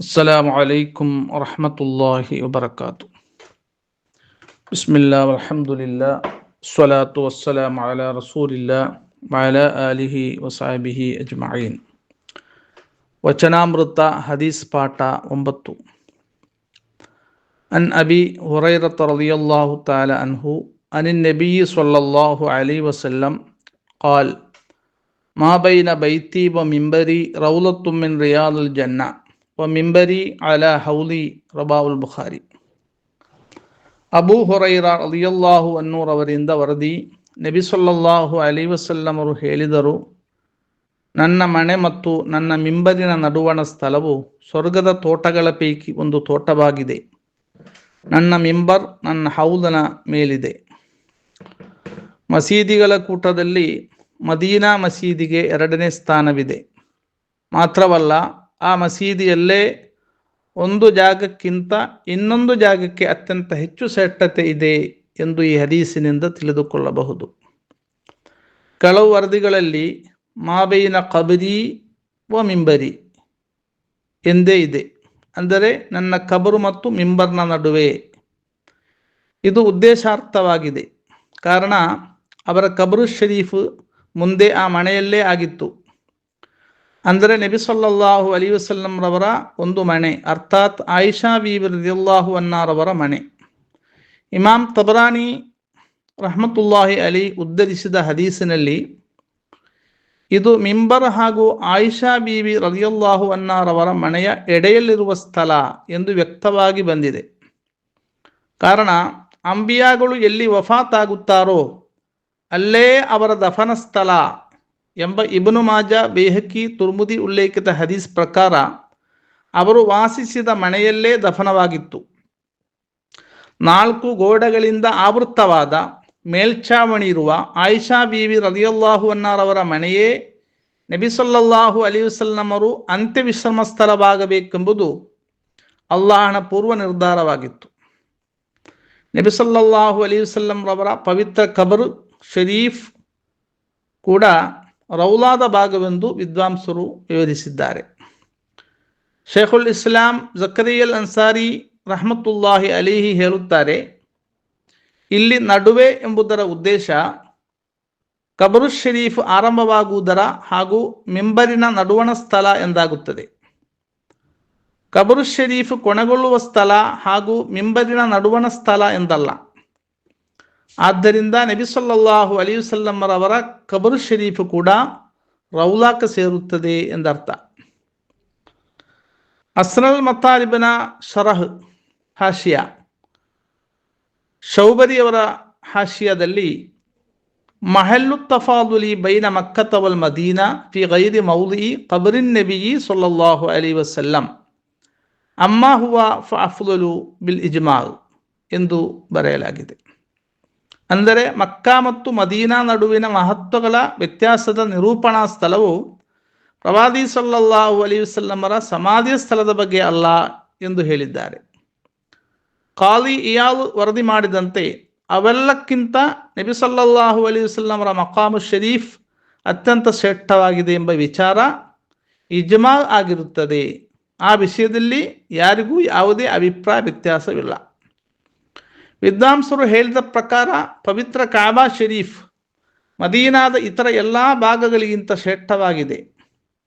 السلام عليكم ورحمة الله وبركاته بسم الله والحمد لله الصلاة والسلام على رسول الله وعلى آله وصحبه أجمعين വചനാമൃത ഹദീസ് പാട്ട ഒമ്പത്തു അൻ അബി ഹുറൈറത്ത് റളിയല്ലാഹു തആല അൻഹു അൻ നബി സ്വല്ലല്ലാഹു അലൈഹി വസല്ലം قال ما بين بيتي ومنبري روضة من رياض الجنة മിംബരി അല ഹൗലി റബാവുൽ ബുഖാರಿ ಅಬು ಹೊರೈರ ಅಲಿಯಲ್ಲಾಹು ಅನ್ನೂರವರಿಂದ ವರದಿ ನಬಿ ಸೊಲ್ಲಲ್ಲಾಹು ಅಲಿ ಹೇಳಿದರು ನನ್ನ ಮನೆ ಮತ್ತು ನನ್ನ ಮಿಂಬರಿನ ನಡುವಣ ಸ್ಥಳವು ಸ್ವರ್ಗದ ತೋಟಗಳ ಪೈಕಿ ಒಂದು ತೋಟವಾಗಿದೆ ನನ್ನ ಮಿಂಬರ್ ನನ್ನ ಹೌದನ ಮೇಲಿದೆ ಮಸೀದಿಗಳ ಕೂಟದಲ್ಲಿ ಮದೀನಾ ಮಸೀದಿಗೆ ಎರಡನೇ ಸ್ಥಾನವಿದೆ ಮಾತ್ರವಲ್ಲ ಆ ಮಸೀದಿಯಲ್ಲೇ ಒಂದು ಜಾಗಕ್ಕಿಂತ ಇನ್ನೊಂದು ಜಾಗಕ್ಕೆ ಅತ್ಯಂತ ಹೆಚ್ಚು ಸೆಟ್ಟತೆ ಇದೆ ಎಂದು ಈ ಹದೀಸಿನಿಂದ ತಿಳಿದುಕೊಳ್ಳಬಹುದು. ಕೆಲವು ವರದಿಗಳಲ್ಲಿ ಮಾಬೈನ ಕಬರಿ ವ ಮಿಂಬರಿ ಎಂದೇ ಇದೆ. ಅಂದರೆ ನನ್ನ ಕಬರು ಮತ್ತು ಮಿಂಬರ್ನ ನಡುವೆ. ಇದು ಉದ್ದೇಶಾರ್ಥವಾಗಿದೆ. ಕಾರಣ, ಅವರ ಕಬರು ಶರೀಫ್ ಮುಂದೆ ಆ ಮನೆಯಲ್ಲೇ ಆಗಿತ್ತು. ಅಂದರೆ ನಬಿ ಸಲ್ಲಲ್ಲಾಹು ಅಲಿ ವಸಲ್ಲಂರವರ ಒಂದು ಮನೆ ಅರ್ಥಾತ್ ಆಯಿಷಾ ಬೀಬಿ ರದಿಯಲ್ಲಾಹು ಅನ್ನಾರವರ ಮನೆ ಇಮಾಮ್ ತಬರಾನಿ ರಹಮತುಲ್ಲಾಹಿ ಅಲಿ ಉದ್ಧರಿಸಿದ ಹದೀಸಿನಲ್ಲಿ, ಇದು ಮಿಂಬರ್ ಹಾಗೂ ಆಯಿಷಾ ಬೀಬಿ ರಲಿಯಲ್ಲಾಹು ಅನ್ನಾರವರ ಮನೆಯ ಎಡೆಯಲ್ಲಿರುವ ಸ್ಥಳ ಎಂದು ವ್ಯಕ್ತವಾಗಿ ಬಂದಿದೆ. ಕಾರಣ, ಅಂಬಿಯಾಗಳು ಎಲ್ಲಿ ವಫಾತಾಗುತ್ತಾರೋ ಅಲ್ಲೇ ಅವರ ದಫನ ಸ್ಥಳ ಎಂಬ ಇಬನು ಮಾಜ ಬೇಹಕಿ ತುರ್ಮುದಿ ಉಲ್ಲೇಖಿತ ಹದೀಸ್ ಪ್ರಕಾರ ಅವರು ವಾಸಿಸಿದ ಮನೆಯಲ್ಲೇ ದಫನವಾಗಿತ್ತು. ನಾಲ್ಕು ಗೋಡೆಗಳಿಂದ ಆವೃತ್ತವಾದ ಮೇಲ್ಛಾವಣಿ ಇರುವ ಆಯಿಷಾ ಬೀವಿ ರದಿಯಲ್ಲಾಹು ಅನ್ನಾರವರ ಮನೆಯೇ ನಬಿಸೊಲ್ಲಾಹು ವಸಲ್ಲಮರು ಅಂತ್ಯ ವಿಶ್ರಮ ಸ್ಥಳವಾಗಬೇಕೆಂಬುದು ಅಲ್ಲಾಹನ ಪೂರ್ವ ನಿರ್ಧಾರವಾಗಿತ್ತು. ನಬಿಸಲ್ಲಾಹು ಅಲಿ ವಸಲ್ಲಂರವರ ಪವಿತ್ರ ಕಬರು ಶರೀಫ್ ಕೂಡ ರೌಲಾದ ಭಾಗವೆಂದು ವಿದ್ವಾಂಸರು ವಿವರಿಸಿದ್ದಾರೆ. ಶೇಖುಲ್ ಇಸ್ಲಾಂ ಜಕರಿಯಲ್ ಅನ್ಸಾರಿ ರಹಮತುಲ್ಲಾಹಿ ಅಲಿಹಿ ಹೇಳುತ್ತಾರೆ, ಇಲ್ಲಿ ನಡುವೆ ಎಂಬುದರ ಉದ್ದೇಶ ಕಬರು ಶರೀಫ್ ಆರಂಭವಾಗುವುದರ ಹಾಗೂ ಮಿಂಬರಿನ ನಡುವಣ ಸ್ಥಳ ಎಂದಾಗುತ್ತದೆ. ಕಬರು ಶರೀಫ್ ಕೊನೆಗೊಳ್ಳುವ ಸ್ಥಳ ಹಾಗೂ ಮಿಂಬರಿನ ನಡುವಣ ಸ್ಥಳ ಎಂದಲ್ಲ. ಆದ್ದರಿಂದ ನಬಿಸಲ್ಲಾಹು ಅಲಿಯುಸಲ್ಲಮ್ಮರವರ ಕಬರು ಶರೀಫ್ ಕೂಡ ರೌಲಾಕ ಸೇರುತ್ತದೆ ಎಂದರ್ಥ. ಅಸ್ರಲ್ ಮತ್ತಾರಿಬನ ಶರಹ್ ಹಾಶಿಯ. ಶೌಬರಿಯವರ ಹಾಶಿಯಾದಲ್ಲಿ ಮಹಲ್ಲು ತಫಾದುಲಿ ಬೈನ ಮಕ್ಕತವಲ್ ಮದೀನಾ ಫಿ ಗೈರಿ ಮೌಲಿ ಕಬರಿನ್ ನಬಿಯಿ ಸೊಲ್ಲಾಹು ಅಲಿ ವಸಲ್ಲಂ. ಅಮ್ಮ ಹುವ ಬಿಲ್ ಇಜ್ಮಾಲ್ ಎಂದು ಬರೆಯಲಾಗಿದೆ. ಅಂದರೆ ಮಕ್ಕಾ ಮತ್ತು ಮದೀನಾ ನಡುವಿನ ಮಹತ್ವಗಳ ವ್ಯತ್ಯಾಸದ ನಿರೂಪಣಾ ಸ್ಥಳವು ಪ್ರವಾದಿ ಸಲ್ಲಲ್ಲಾಹು ಅಲಿ ವಸಲ್ಲಮರ ಸಮಾಧಿ ಸ್ಥಳದ ಬಗ್ಗೆ ಅಲ್ಲ ಎಂದು ಹೇಳಿದ್ದಾರೆ. ಖಾಲಿ ಇಯಾಲ್ ವರದಿ ಮಾಡಿದಂತೆ ಅವೆಲ್ಲಕ್ಕಿಂತ ನಬಿ ಸಲ್ಲಲ್ಲಾಹು ಅಲಿ ವಸಲ್ಲಮರ ಮಕಾಮು ಶರೀಫ್ ಅತ್ಯಂತ ಶ್ರೇಷ್ಠವಾಗಿದೆ ಎಂಬ ವಿಚಾರ ಇಜ್ಮಾ ಆಗಿರುತ್ತದೆ. ಆ ವಿಷಯದಲ್ಲಿ ಯಾರಿಗೂ ಯಾವುದೇ ಅಭಿಪ್ರಾಯ ವ್ಯತ್ಯಾಸವಿಲ್ಲ. ವಿದ್ವಾಂಸರು ಹೇಳಿದ ಪ್ರಕಾರ ಪವಿತ್ರ ಕಾಬಾ ಶರೀಫ್ ಮದೀನಾದ ಇತರ ಎಲ್ಲ ಭಾಗಗಳಿಗಿಂತ ಶ್ರೇಷ್ಠವಾಗಿದೆ.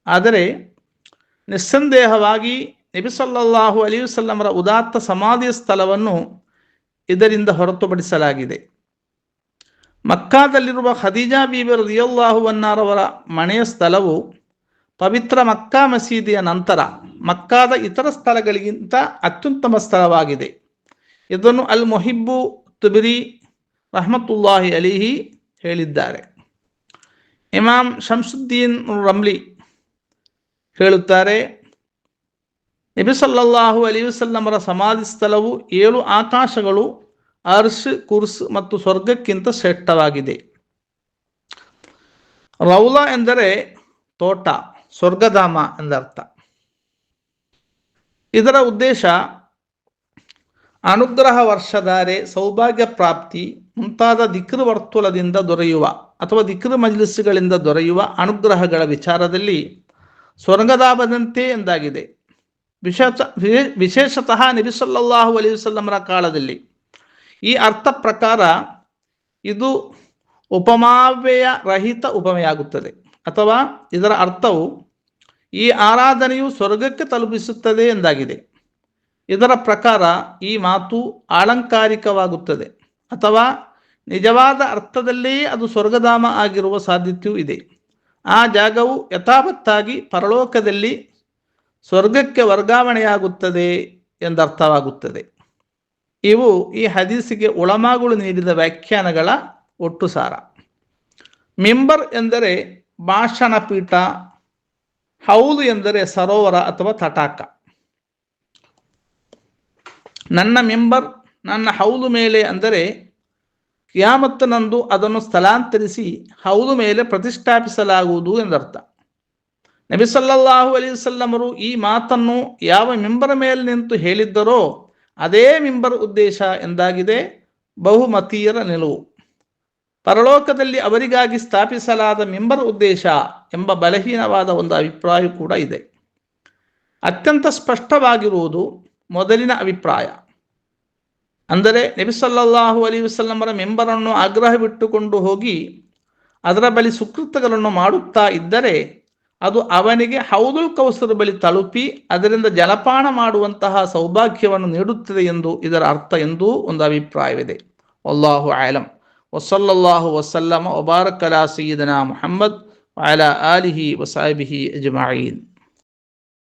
ಆದರೆ ನಿಸ್ಸಂದೇಹವಾಗಿ ನಬಿಸಲ್ಲಾಹು ಅಲಿವಸಲ್ಲಮರ ಉದಾತ್ತ ಸಮಾಧಿಯ ಸ್ಥಳವನ್ನು ಇದರಿಂದ ಹೊರತುಪಡಿಸಲಾಗಿದೆ. ಮಕ್ಕಾದಲ್ಲಿರುವ ಖದೀಜಾ ಬೀಬರ್ ರಿಯಲ್ಲಾಹುವನ್ನಾರವರ ಮನೆಯ ಸ್ಥಳವು ಪವಿತ್ರ ಮಕ್ಕಾ ಮಸೀದಿಯ ನಂತರ ಮಕ್ಕಾದ ಇತರ ಸ್ಥಳಗಳಿಗಿಂತ ಅತ್ಯುತ್ತಮ ಸ್ಥಳವಾಗಿದೆ. ಇದನ್ನು ಅಲ್ ಮೊಹಿಬ್ಬು ತುಬಿರಿ ರಹಮತುಲ್ಲಾಹಿ ಅಲಿಹಿ ಹೇಳಿದ್ದಾರೆ. ಇಮಾಮ್ ಶಂಸುದ್ದೀನ್ ರಮ್ಲಿ ಹೇಳುತ್ತಾರೆ ನಬಿಸಲ್ಲಾಹು ಅಲಿ ವಸಲ್ಲಮರ ಸಮಾಧಿ ಸ್ಥಳವು ಏಳು ಆಕಾಶಗಳು, ಅರ್ಶ್, ಕುರ್ಸ್ ಮತ್ತು ಸ್ವರ್ಗಕ್ಕಿಂತ ಶ್ರೇಷ್ಠವಾಗಿದೆ. ರೌಲಾ ಎಂದರೆ ತೋಟ, ಸ್ವರ್ಗಧಾಮ ಎಂದರ್ಥ. ಇದರ ಉದ್ದೇಶ ಅನುಗ್ರಹ ವರ್ಷಧಾರೆ, ಸೌಭಾಗ್ಯ ಪ್ರಾಪ್ತಿ, ಮುಂತಾದ ದಿಕ್ರು ವರ್ತುಲದಿಂದ ದೊರೆಯುವ ಅಥವಾ ದಿಕ್ರು ಮಜ್ಲಿಸ್ಗಳಿಂದ ದೊರೆಯುವ ಅನುಗ್ರಹಗಳ ವಿಚಾರದಲ್ಲಿ ಸ್ವರ್ಗದಾಬದಂತೆ ಎಂದಾಗಿದೆ. ವಿಶೇಷ, ವಿಶೇಷತಃ ನಬಿಸಲ್ಲಾಹು ಅಲಿ ವಸಲ್ಲಮರ ಕಾಲದಲ್ಲಿ ಈ ಅರ್ಥ ಪ್ರಕಾರ ಇದು ಉಪಮಾವ್ಯಯ ರಹಿತ ಉಪಮೆಯಾಗುತ್ತದೆ. ಅಥವಾ ಇದರ ಅರ್ಥವು ಈ ಆರಾಧನೆಯು ಸ್ವರ್ಗಕ್ಕೆ ತಲುಪಿಸುತ್ತದೆ ಎಂದಾಗಿದೆ. ಇದರ ಪ್ರಕಾರ ಈ ಮಾತು ಆಲಂಕಾರಿಕವಾಗುತ್ತದೆ. ಅಥವಾ ನಿಜವಾದ ಅರ್ಥದಲ್ಲೇ ಅದು ಸ್ವರ್ಗಧಾಮ ಆಗಿರುವ ಸಾಧ್ಯತೆಯೂ ಇದೆ. ಆ ಜಾಗವು ಯಥಾವತ್ತಾಗಿ ಪರಲೋಕದಲ್ಲಿ ಸ್ವರ್ಗಕ್ಕೆ ವರ್ಗಾವಣೆಯಾಗುತ್ತದೆ ಎಂದರ್ಥವಾಗುತ್ತದೆ. ಇವು ಈ ಹದೀಸಿಗೆ ಒಳಮಾಗುಳು ನೀಡಿದ ವ್ಯಾಖ್ಯಾನಗಳ ಒಟ್ಟು ಸಾರ. ಮಿಂಬರ್ ಎಂದರೆ ಭಾಷಣ ಪೀಠ ಹೌದು ಎಂದರೆ ಸರೋವರ ಅಥವಾ ತಟಾಕ. ನನ್ನ ಮೆಂಬರ್, ನನ್ನ ಹೌದು ಮೇಲೆ ಅಂದರೆ ಕ್ಯಾಮತ್ತನಂದು ಅದನ್ನು ಸ್ಥಳಾಂತರಿಸಿ ಹೌದು ಮೇಲೆ ಪ್ರತಿಷ್ಠಾಪಿಸಲಾಗುವುದು ಎಂದರ್ಥ. ನಬಿಸಲ್ಲಾಹು ಅಲಿ ವಸಲ್ಲಮರು ಈ ಮಾತನ್ನು ಯಾವ ಮೆಂಬರ್ ಮೇಲೆ ನಿಂತು ಹೇಳಿದ್ದರೋ ಅದೇ ಮಿಂಬರ್ ಉದ್ದೇಶ ಎಂದಾಗಿದೆ ಬಹುಮತೀಯರ ನಿಲುವು. ಪರಲೋಕದಲ್ಲಿ ಅವರಿಗಾಗಿ ಸ್ಥಾಪಿಸಲಾದ ಮಿಂಬರ್ ಉದ್ದೇಶ ಎಂಬ ಬಲಹೀನವಾದ ಒಂದು ಅಭಿಪ್ರಾಯ ಕೂಡ ಇದೆ. ಅತ್ಯಂತ ಸ್ಪಷ್ಟವಾಗಿರುವುದು ಮೊದಲಿನ ಅಭಿಪ್ರಾಯ. ಅಂದರೆ ನಬಿಸಲ್ಲಾಹು ಅಲಿ ವಸಲ್ಲಮರ ಮೆಂಬರನ್ನು ಆಗ್ರಹ ಬಿಟ್ಟುಕೊಂಡು ಹೋಗಿ ಅದರ ಬಳಿ ಸುಕೃತಗಳನ್ನು ಮಾಡುತ್ತಾ ಇದ್ದರೆ ಅದು ಅವನಿಗೆ ಹೌದುಲ್ ಕೌಸರ ಬಳಿ ತಲುಪಿ ಅದರಿಂದ ಜಲಪಾನ ಮಾಡುವಂತಹ ಸೌಭಾಗ್ಯವನ್ನು ನೀಡುತ್ತದೆ ಎಂದು ಇದರ ಅರ್ಥ ಎಂದೂ ಒಂದು ಅಭಿಪ್ರಾಯವಿದೆ. ಅಲ್ಲಾಹು ಆಲಂ. ವಸಲ್ಲಲ್ಲಾಹು ವಸಲ್ಲಮ. ಒಬಾರಕಲಾ ಸೀದನಾ ಮುಹಮ್ಮದ್. ಅಲಾ ಆಲಿಹಿ ವಸಾಬಿಹಿ ಅಜ್ಮಾಯಿನ್